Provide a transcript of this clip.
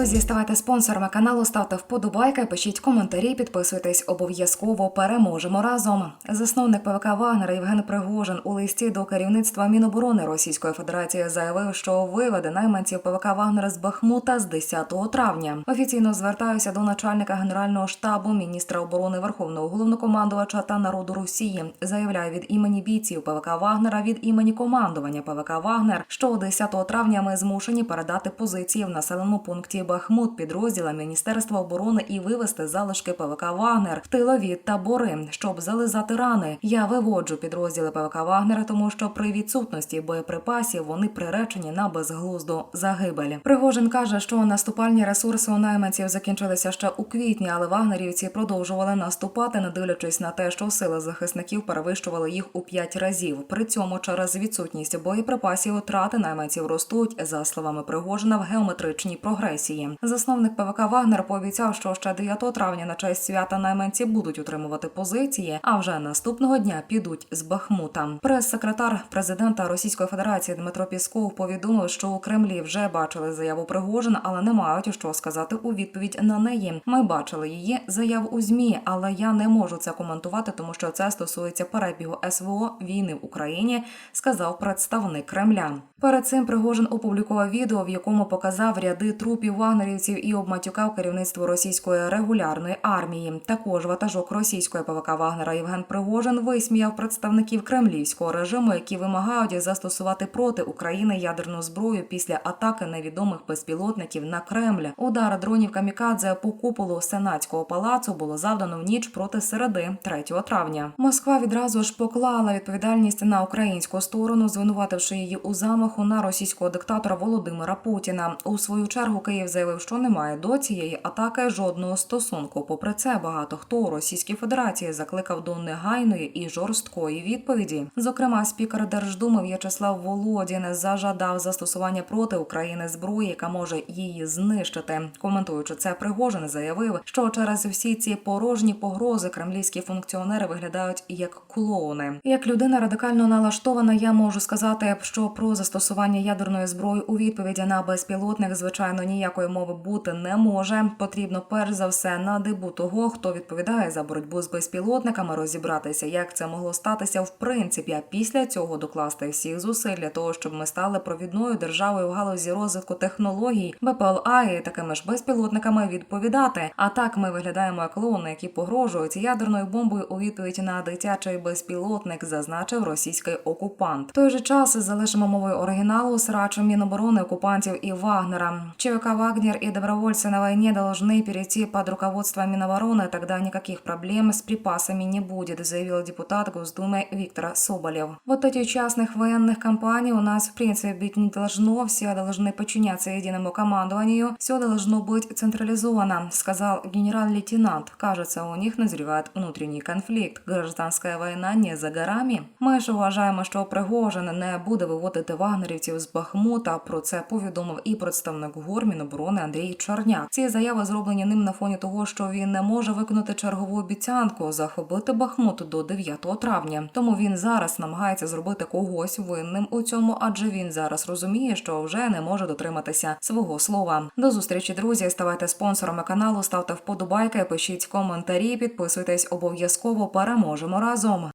Друзі, ставайте спонсорами каналу, ставте вподобайки, пишіть коментарі, підписуйтесь обов'язково. Переможемо разом. Засновник ПВК Вагнера Євген Пригожин у листі до керівництва Міноборони Російської Федерації заявив, що виведе найманців ПВК Вагнера з Бахмута з 10 травня. Офіційно звертаюся до начальника генерального штабу, міністра оборони Верховного головнокомандувача та народу Росії. Заявляю від імені бійців ПВК Вагнера від імені командування ПВК Вагнер, що 10 травня ми змушені передати позиції в населеному пункті Бахмут підрозділам Міністерства оборони і вивести залишки ПВК Вагнер в тилові табори, щоб зализати рани. Я виводжу підрозділи ПВК Вагнера, тому що при відсутності боєприпасів вони приречені на безглузду загибель. Пригожин каже, що наступальні ресурси у найманців закінчилися ще у квітні, але вагнерівці продовжували наступати, не дивлячись на те, що сили захисників перевищували їх у п'ять разів. При цьому через відсутність боєприпасів втрати найманців ростуть, за словами Пригожина, в геометричній прогресії. Засновник ПВК Вагнер пообіцяв, що ще 9 травня на честь свята найманці будуть утримувати позиції, а вже наступного дня підуть з Бахмута. Прес-секретар президента Російської Федерації Дмитро Пісков повідомив, що у Кремлі вже бачили заяву Пригожина, але не мають що сказати у відповідь на неї. Ми бачили її заяву у змі, але я не можу це коментувати, тому що це стосується перебігу СВО війни в Україні, сказав представник Кремля. Перед цим Пригожин опублікував відео, в якому показав ряди трупів вагнерівців і обматюкав керівництво російської регулярної армії. Також ватажок російської ПВК Вагнера Євген Пригожин висміяв представників кремлівського режиму, які вимагають застосувати проти України ядерну зброю після атаки невідомих безпілотників на Кремль. Удар дронів камікадзе по куполу сенатського палацу було завдано в ніч проти середи 3 травня. Москва відразу ж поклала відповідальність на українську сторону, звинувативши її у замаху на російського диктатора Володимира Путіна. У свою чергу Київ заявив, що немає до цієї атаки жодного стосунку. Попри це, багато хто у Російській Федерації закликав до негайної і жорсткої відповіді. Зокрема, спікер Держдуми В'ячеслав Володін зажадав застосування проти України зброї, яка може її знищити. Коментуючи це, Пригожин заявив, що через всі ці порожні погрози кремлівські функціонери виглядають як клоуни. Як людина радикально налаштована, я можу сказати, що про застосування ядерної зброї у відповіді на безпілотник, звичайно, ніякої мови бути не може. Потрібно перш за все на дибу того, хто відповідає за боротьбу з безпілотниками, розібратися, як це могло статися в принципі. А після цього докласти всіх зусиль для того, щоб ми стали провідною державою в галузі розвитку технологій, БПЛА і такими ж безпілотниками відповідати. А так ми виглядаємо як клоуни, які погрожують ядерною бомбою у відповідь на дитячий безпілотник, зазначив російський окупант. В той же час залишимо мовою оригіналу срачу Міноборони окупантів і Вагнера. ЧВК Вагнер и добровольцы на войне должны перейти под руководство Минобороны, тогда никаких проблем с припасами не будет, заявил депутат Госдумы Виктор Соболев. Вот этих частных военных компаний у нас в принципе быть не должно, все должны подчиняться единому командованию, все должно быть централизовано, сказал генерал-лейтенант. Кажется, у них назревает внутренний конфликт. Гражданская война не за горами. Ми ж вважаємо, що Пригожин не буде виводити вагнерівців з Бахмута. Про це повідомив і представник ГУР Міноборони Андрій Чорняк. Ці заяви зроблені ним на фоні того, що він не може виконати чергову обіцянку захопити Бахмут до 9 травня. Тому він зараз намагається зробити когось винним у цьому, адже він зараз розуміє, що вже не може дотриматися свого слова. До зустрічі, друзі. Ставайте спонсорами каналу, ставте вподобайки, пишіть коментарі, підписуйтесь обов'язково. Переможемо разом.